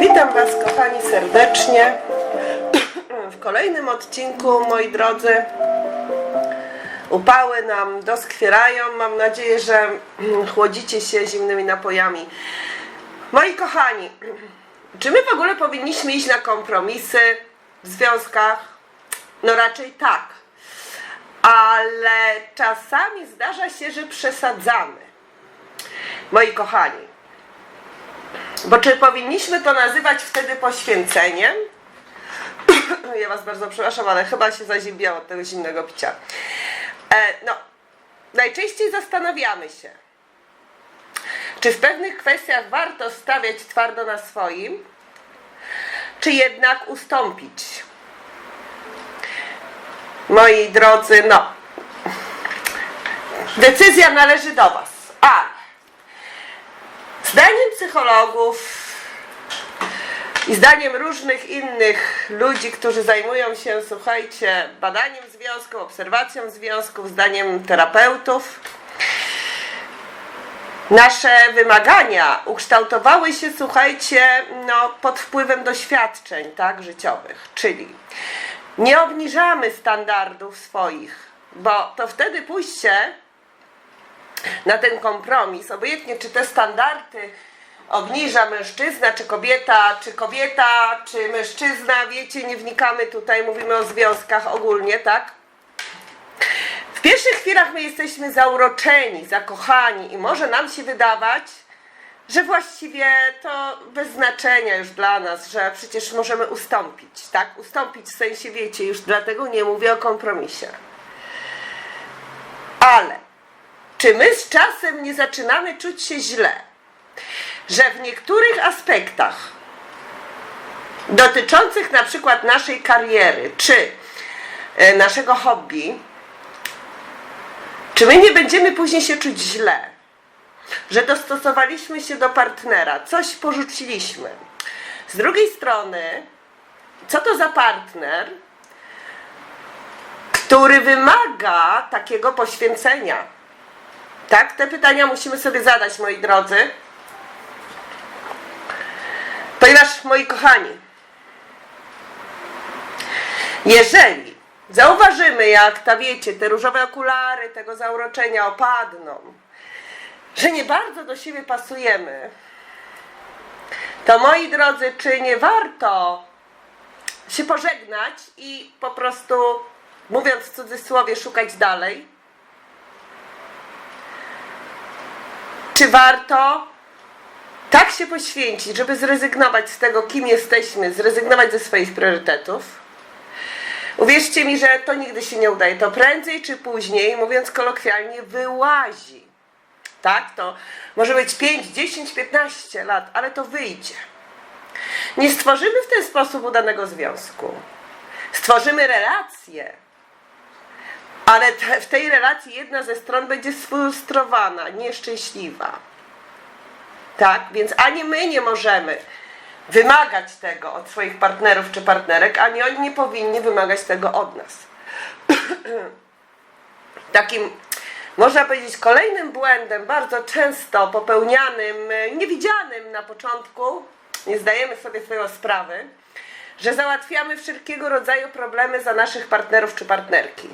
Witam Was, kochani, serdecznie w kolejnym odcinku, moi drodzy. Upały nam doskwierają. Mam nadzieję, że chłodzicie się zimnymi napojami. Moi kochani, czy my w ogóle powinniśmy iść na kompromisy w związkach? No raczej tak. Ale czasami zdarza się, że przesadzamy. Moi kochani, bo czy powinniśmy to nazywać wtedy poświęceniem? Ja Was bardzo przepraszam, ale chyba się zaziębiało od tego zimnego picia. E, no, najczęściej zastanawiamy się, czy w pewnych kwestiach warto stawiać twardo na swoim, czy jednak ustąpić. Moi drodzy, no, decyzja należy do Was, ale Zdaniem psychologów i zdaniem różnych innych ludzi, którzy zajmują się, słuchajcie, badaniem związków, obserwacją związków, zdaniem terapeutów, nasze wymagania ukształtowały się, słuchajcie, no, pod wpływem doświadczeń tak, życiowych. Czyli nie obniżamy standardów swoich, bo to wtedy pójście na ten kompromis, obojętnie czy te standardy obniża mężczyzna, czy kobieta, czy kobieta, czy mężczyzna, wiecie, nie wnikamy tutaj, mówimy o związkach ogólnie, tak? W pierwszych chwilach my jesteśmy zauroczeni, zakochani i może nam się wydawać, że właściwie to bez znaczenia już dla nas, że przecież możemy ustąpić, tak? Ustąpić w sensie, wiecie, już dlatego nie mówię o kompromisie. Ale czy my z czasem nie zaczynamy czuć się źle, że w niektórych aspektach dotyczących na przykład naszej kariery czy e, naszego hobby, czy my nie będziemy później się czuć źle, że dostosowaliśmy się do partnera, coś porzuciliśmy. Z drugiej strony, co to za partner, który wymaga takiego poświęcenia? Tak, te pytania musimy sobie zadać, moi drodzy. Ponieważ, moi kochani, jeżeli zauważymy, jak ta wiecie, te różowe okulary tego zauroczenia opadną, że nie bardzo do siebie pasujemy, to moi drodzy, czy nie warto się pożegnać i po prostu, mówiąc w cudzysłowie, szukać dalej? Czy warto tak się poświęcić, żeby zrezygnować z tego, kim jesteśmy, zrezygnować ze swoich priorytetów? Uwierzcie mi, że to nigdy się nie udaje. To prędzej czy później, mówiąc kolokwialnie, wyłazi. Tak? To może być 5, 10, 15 lat, ale to wyjdzie. Nie stworzymy w ten sposób udanego związku. Stworzymy relację, ale te, w tej relacji jedna ze stron będzie sfrustrowana, nieszczęśliwa. Tak? Więc ani my nie możemy wymagać tego od swoich partnerów czy partnerek, ani oni nie powinni wymagać tego od nas. Takim, można powiedzieć, kolejnym błędem, bardzo często popełnianym, niewidzianym na początku, nie zdajemy sobie tego sprawy, że załatwiamy wszelkiego rodzaju problemy za naszych partnerów czy partnerki.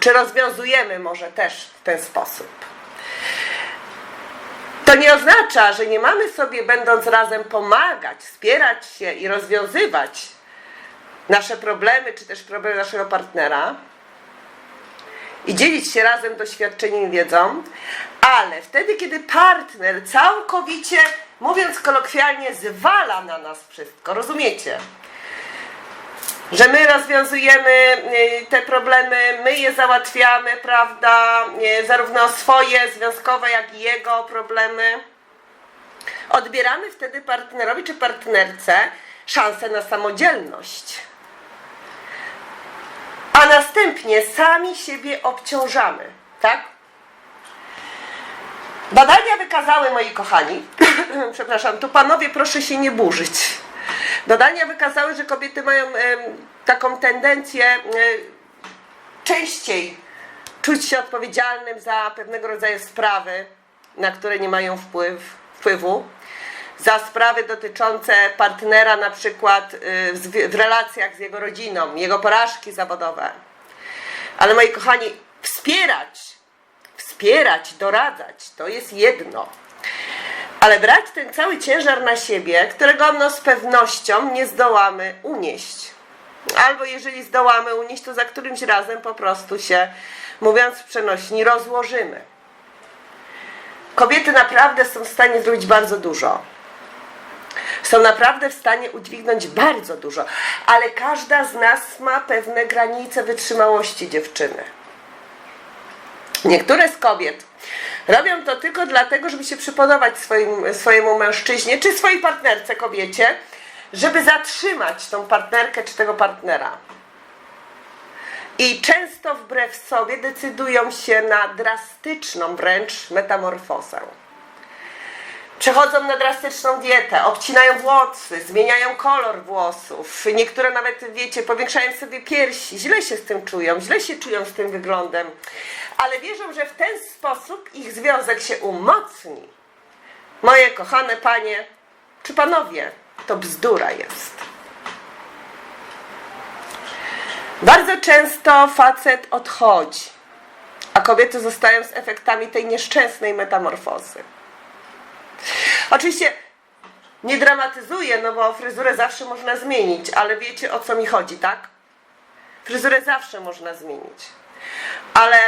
Czy rozwiązujemy może też w ten sposób. To nie oznacza, że nie mamy sobie, będąc razem, pomagać, wspierać się i rozwiązywać nasze problemy, czy też problemy naszego partnera i dzielić się razem doświadczeniem i wiedzą, ale wtedy, kiedy partner całkowicie, mówiąc kolokwialnie, zwala na nas wszystko, rozumiecie? Że my rozwiązujemy y, te problemy, my je załatwiamy, prawda, y, zarówno swoje związkowe, jak i jego problemy. Odbieramy wtedy partnerowi czy partnerce szansę na samodzielność. A następnie sami siebie obciążamy, tak? Badania wykazały, moi kochani, przepraszam, tu panowie proszę się nie burzyć. Badania wykazały, że kobiety mają taką tendencję częściej czuć się odpowiedzialnym za pewnego rodzaju sprawy, na które nie mają wpływ, wpływu. za sprawy dotyczące partnera na przykład y, w relacjach z jego rodziną, jego porażki zawodowe. Ale moi kochani, wspierać, wspierać, doradzać, to jest jedno. Ale brać ten cały ciężar na siebie, którego no z pewnością nie zdołamy unieść. Albo jeżeli zdołamy unieść, to za którymś razem po prostu się, mówiąc w przenośni, rozłożymy. Kobiety naprawdę są w stanie zrobić bardzo dużo. Są naprawdę w stanie udźwignąć bardzo dużo, ale każda z nas ma pewne granice wytrzymałości dziewczyny. Niektóre z kobiet robią to tylko dlatego, żeby się przypodobać swoim, swojemu mężczyźnie czy swojej partnerce kobiecie, żeby zatrzymać tą partnerkę czy tego partnera. I często wbrew sobie decydują się na drastyczną wręcz metamorfozę. Przechodzą na drastyczną dietę, obcinają włosy, zmieniają kolor włosów. Niektóre nawet, wiecie, powiększają sobie piersi. Źle się z tym czują, źle się czują z tym wyglądem. Ale wierzą, że w ten sposób ich związek się umocni. Moje kochane panie, czy panowie, to bzdura jest. Bardzo często facet odchodzi, a kobiety zostają z efektami tej nieszczęsnej metamorfozy. Oczywiście nie dramatyzuję, no bo fryzurę zawsze można zmienić, ale wiecie o co mi chodzi, tak? Fryzurę zawsze można zmienić. Ale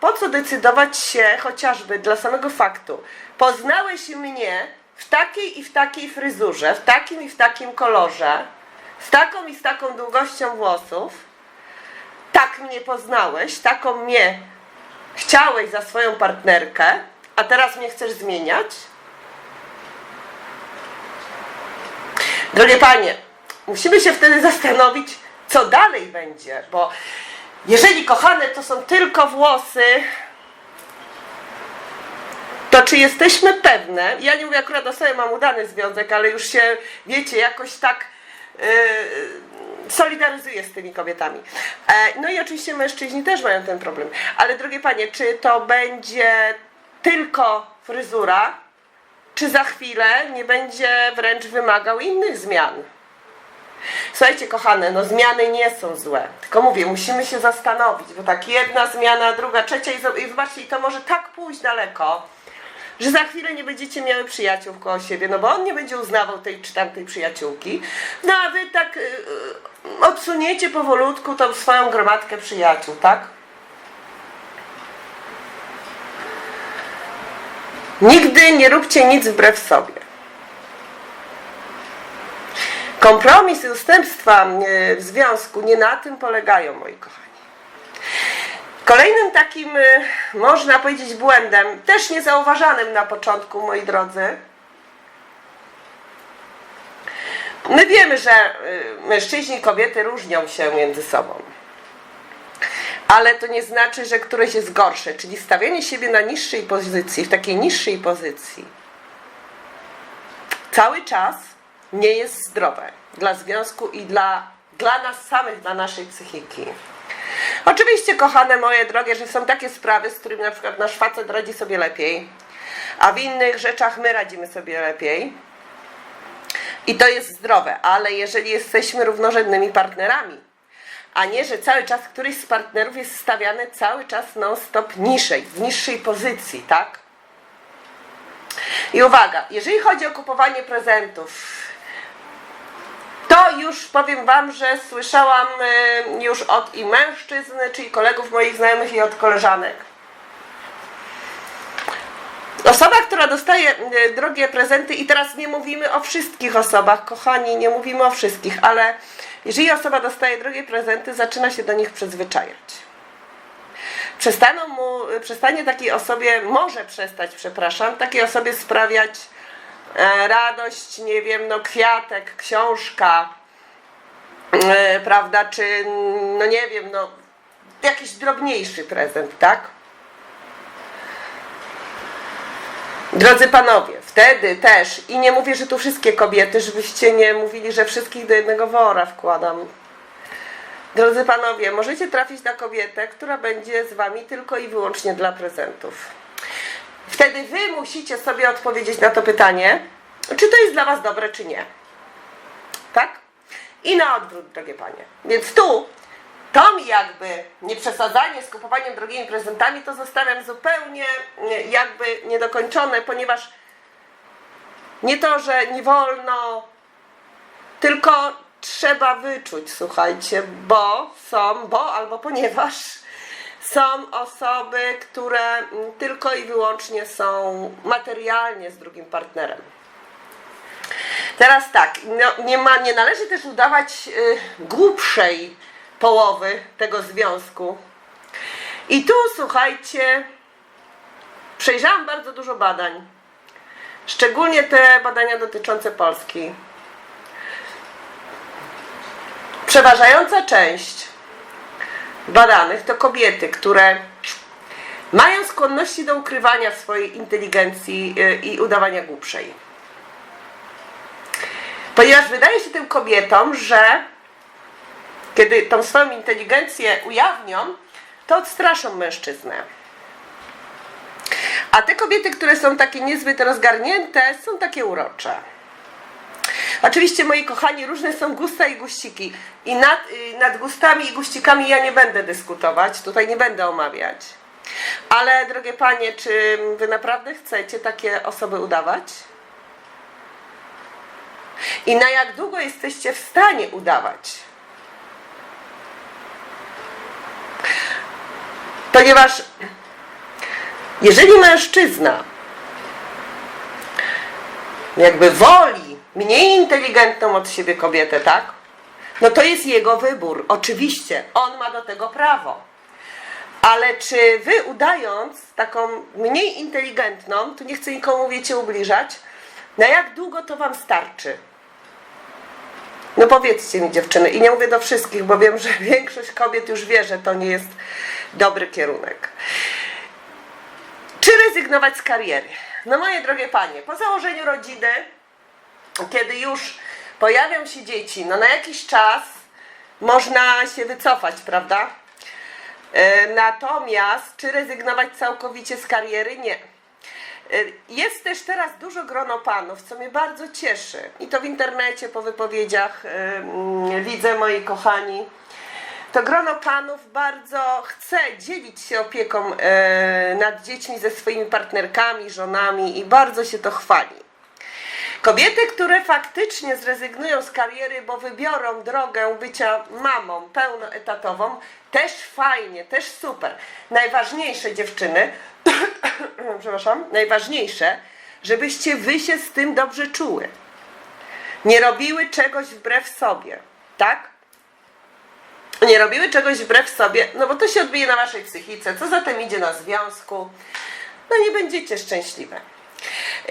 po co decydować się chociażby dla samego faktu? Poznałeś mnie w takiej i w takiej fryzurze, w takim i w takim kolorze, z taką i z taką długością włosów. Tak mnie poznałeś, taką mnie chciałeś za swoją partnerkę, a teraz mnie chcesz zmieniać? Drogie panie, musimy się wtedy zastanowić, co dalej będzie, bo jeżeli kochane to są tylko włosy, to czy jesteśmy pewne, ja nie mówię akurat o sobie, mam udany związek, ale już się, wiecie, jakoś tak yy, solidaryzuję z tymi kobietami. E, no i oczywiście mężczyźni też mają ten problem. Ale drogie panie, czy to będzie tylko fryzura, czy za chwilę nie będzie wręcz wymagał innych zmian? Słuchajcie, kochane, no zmiany nie są złe. Tylko mówię, musimy się zastanowić, bo tak jedna zmiana, druga, trzecia i, zo- i zobaczcie, i to może tak pójść daleko, że za chwilę nie będziecie miały przyjaciół koło siebie, no bo on nie będzie uznawał tej czy tamtej przyjaciółki. No a wy tak y, y, odsuniecie powolutku tą swoją gromadkę przyjaciół, tak? Nigdy nie róbcie nic wbrew sobie. Kompromis i ustępstwa e, w związku nie na tym polegają, moi kochani. Kolejnym takim, e, można powiedzieć, błędem, też niezauważanym na początku, moi drodzy, my wiemy, że e, mężczyźni i kobiety różnią się między sobą. Ale to nie znaczy, że któreś jest gorsze, czyli stawianie siebie na niższej pozycji, w takiej niższej pozycji, cały czas nie jest zdrowe dla związku i dla, dla nas samych, dla naszej psychiki. Oczywiście, kochane moje drogie, że są takie sprawy, z którymi na przykład nasz facet radzi sobie lepiej, a w innych rzeczach my radzimy sobie lepiej. I to jest zdrowe, ale jeżeli jesteśmy równorzędnymi partnerami, a nie, że cały czas któryś z partnerów jest stawiany cały czas non-stop niżej, w niższej pozycji, tak? I uwaga, jeżeli chodzi o kupowanie prezentów, to już powiem Wam, że słyszałam y, już od i mężczyzn, czyli kolegów moich znajomych i od koleżanek. Osoba, która dostaje y, drogie prezenty, i teraz nie mówimy o wszystkich osobach, kochani, nie mówimy o wszystkich, ale jeżeli osoba dostaje drogie prezenty, zaczyna się do nich przyzwyczajać. Przestaną mu, przestanie takiej osobie, może przestać, przepraszam, takiej osobie sprawiać e, radość, nie wiem, no kwiatek, książka, e, prawda, czy no nie wiem, no jakiś drobniejszy prezent, tak? Drodzy panowie, wtedy też, i nie mówię, że tu wszystkie kobiety, żebyście nie mówili, że wszystkich do jednego wora wkładam. Drodzy panowie, możecie trafić na kobietę, która będzie z wami tylko i wyłącznie dla prezentów. Wtedy wy musicie sobie odpowiedzieć na to pytanie, czy to jest dla Was dobre, czy nie. Tak? I na odwrót, drogie panie. Więc tu to mi jakby nieprzesadzanie z kupowaniem drogimi prezentami to zostawiam zupełnie e, jakby niedokończone, ponieważ nie to, że nie wolno, tylko trzeba wyczuć, słuchajcie, bo są, bo albo ponieważ są osoby, które tylko i wyłącznie są materialnie z drugim partnerem. Teraz tak, no, nie, ma, nie należy też udawać y, głupszej połowy tego związku. I tu słuchajcie, przejrzałam bardzo dużo badań, szczególnie te badania dotyczące Polski. Przeważająca część badanych to kobiety, które mają skłonności do ukrywania swojej inteligencji y, i udawania głupszej. Ponieważ wydaje się tym kobietom, że kiedy tą swoją inteligencję ujawnią, to odstraszą mężczyznę. A te kobiety, które są takie niezbyt rozgarnięte, są takie urocze. Oczywiście, moi kochani, różne są gusta i guściki. I nad, y, nad gustami i guścikami ja nie będę dyskutować, tutaj nie będę omawiać. Ale, drogie panie, czy wy naprawdę chcecie takie osoby udawać? I na jak długo jesteście w stanie udawać? Ponieważ jeżeli mężczyzna jakby woli mniej inteligentną od siebie kobietę, tak? No to jest jego wybór. Oczywiście, on ma do tego prawo. Ale czy wy udając taką mniej inteligentną, tu nie chcę nikomu wiecie ubliżać, na jak długo to wam starczy? No powiedzcie mi dziewczyny, i nie mówię do wszystkich, bo wiem, że większość kobiet już wie, że to nie jest dobry kierunek. Czy rezygnować z kariery? No moje drogie panie, po założeniu rodziny, kiedy już pojawią się dzieci, no na jakiś czas można się wycofać, prawda? E, Natomiast czy rezygnować całkowicie z kariery? Nie. E, Jest też teraz dużo grono panów, co mnie bardzo cieszy. I to w internecie po wypowiedziach e, mm, widzę, moi kochani. To grono panów bardzo chce dzielić się opieką e, nad dziećmi ze swoimi partnerkami, żonami i bardzo się to chwali. Kobiety, które faktycznie zrezygnują z kariery, bo wybiorą drogę bycia mamą pełnoetatową, też fajnie, też super. Najważniejsze dziewczyny, przepraszam, najważniejsze, żebyście wy się z tym dobrze czuły. Nie robiły czegoś wbrew sobie, tak? Nie robiły czegoś wbrew sobie, no bo to się odbije na waszej psychice, co zatem idzie na związku, no nie będziecie szczęśliwe.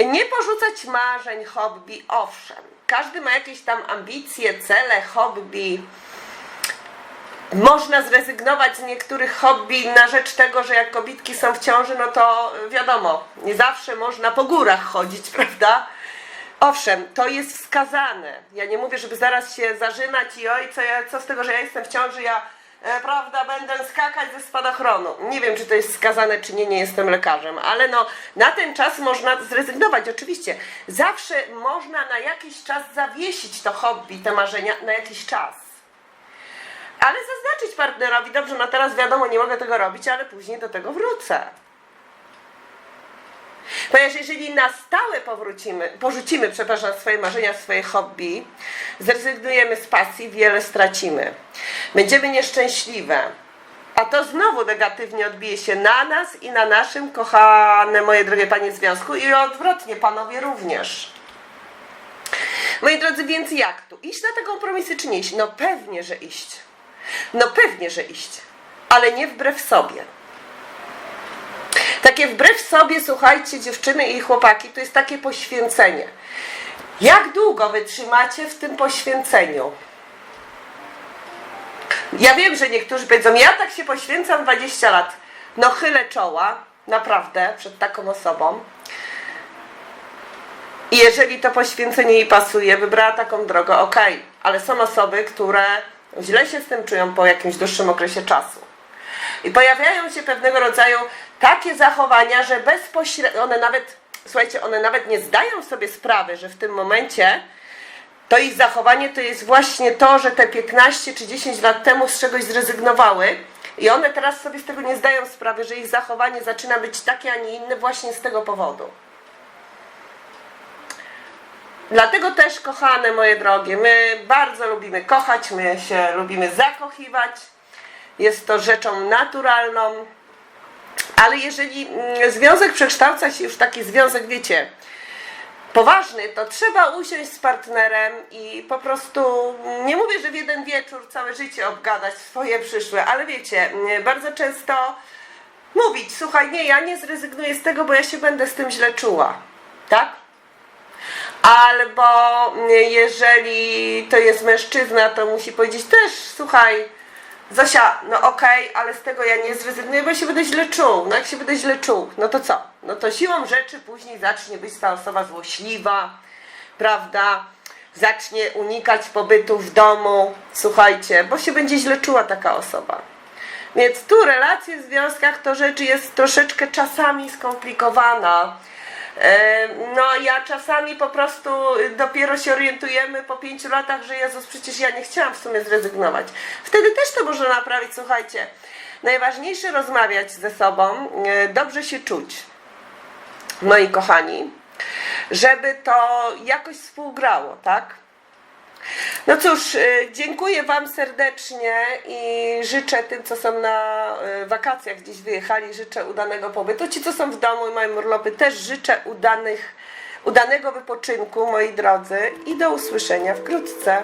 Nie porzucać marzeń, hobby, owszem. Każdy ma jakieś tam ambicje, cele, hobby. Można zrezygnować z niektórych hobby na rzecz tego, że jak kobitki są w ciąży, no to wiadomo, nie zawsze można po górach chodzić, prawda? Owszem, to jest wskazane. Ja nie mówię, żeby zaraz się zażynać i oj, co, ja, co z tego, że ja jestem w ciąży, ja e, prawda, będę skakać ze spadochronu. Nie wiem, czy to jest wskazane, czy nie, nie jestem lekarzem, ale no, na ten czas można zrezygnować, oczywiście. Zawsze można na jakiś czas zawiesić to hobby, te marzenia, na jakiś czas. Ale zaznaczyć partnerowi, dobrze, no teraz wiadomo, nie mogę tego robić, ale później do tego wrócę. Ponieważ jeżeli na stałe powrócimy, porzucimy, przepraszam, swoje marzenia, swoje hobby, zrezygnujemy z pasji, wiele stracimy. Będziemy nieszczęśliwe. A to znowu negatywnie odbije się na nas i na naszym, kochane moje drogie panie związku i odwrotnie, panowie również. Moi drodzy, więc jak tu? Iść na te kompromisy czy nie iść? No pewnie, że iść. No pewnie, że iść. Ale nie wbrew sobie. Takie wbrew sobie, słuchajcie, dziewczyny i chłopaki, to jest takie poświęcenie. Jak długo wytrzymacie w tym poświęceniu? Ja wiem, że niektórzy powiedzą, ja tak się poświęcam 20 lat. No chylę czoła, naprawdę, przed taką osobą. I jeżeli to poświęcenie jej pasuje, wybrała taką drogę, okej, ale są osoby, które źle się z tym czują po jakimś dłuższym okresie czasu. I pojawiają się pewnego rodzaju takie zachowania, że bezpośrednio, one nawet słuchajcie, one nawet nie zdają sobie sprawy, że w tym momencie to ich zachowanie to jest właśnie to, że te 15 czy 10 lat temu z czegoś zrezygnowały i one teraz sobie z tego nie zdają sprawy, że ich zachowanie zaczyna być takie, a nie inne właśnie z tego powodu. Dlatego też, kochane moje drogie, my bardzo lubimy kochać, my się lubimy zakochiwać. Jest to rzeczą naturalną. Ale jeżeli mm, związek przekształca się już taki związek, wiecie, poważny, to trzeba usiąść z partnerem i po prostu, mm, nie mówię, że w jeden wieczór całe życie obgadać swoje przyszłe, ale wiecie, mm, bardzo często mówić, słuchaj, nie, ja nie zrezygnuję z tego, bo ja się będę z tym źle czuła. Tak? Albo jeżeli to jest mężczyzna, to musi powiedzieć też, słuchaj, Zosia, no okej, ale z tego ja nie zrezygnuję, bo się będę źle czuł. No jak się będę źle czuł, no to co? No to siłą rzeczy później zacznie być ta osoba złośliwa, prawda? Zacznie unikać pobytu w domu, słuchajcie, bo się będzie źle czuła taka osoba. Więc tu relacje w związkach to rzecz jest troszeczkę czasami skomplikowana. No ja czasami po prostu dopiero się orientujemy po pięciu latach, że Jezus, przecież ja nie chciałam w sumie zrezygnować. Wtedy też to można naprawić, słuchajcie. Najważniejsze rozmawiać ze sobą, e, dobrze się czuć, moi kochani, żeby to jakoś współgrało, tak? No cóż, y, dziękuję Wam serdecznie i życzę tym, co są na y, wakacjach gdzieś wyjechali, życzę udanego pobytu. Ci, co są w domu i mają urlopy, też życzę udanych, udanego wypoczynku, moi drodzy, i do usłyszenia wkrótce.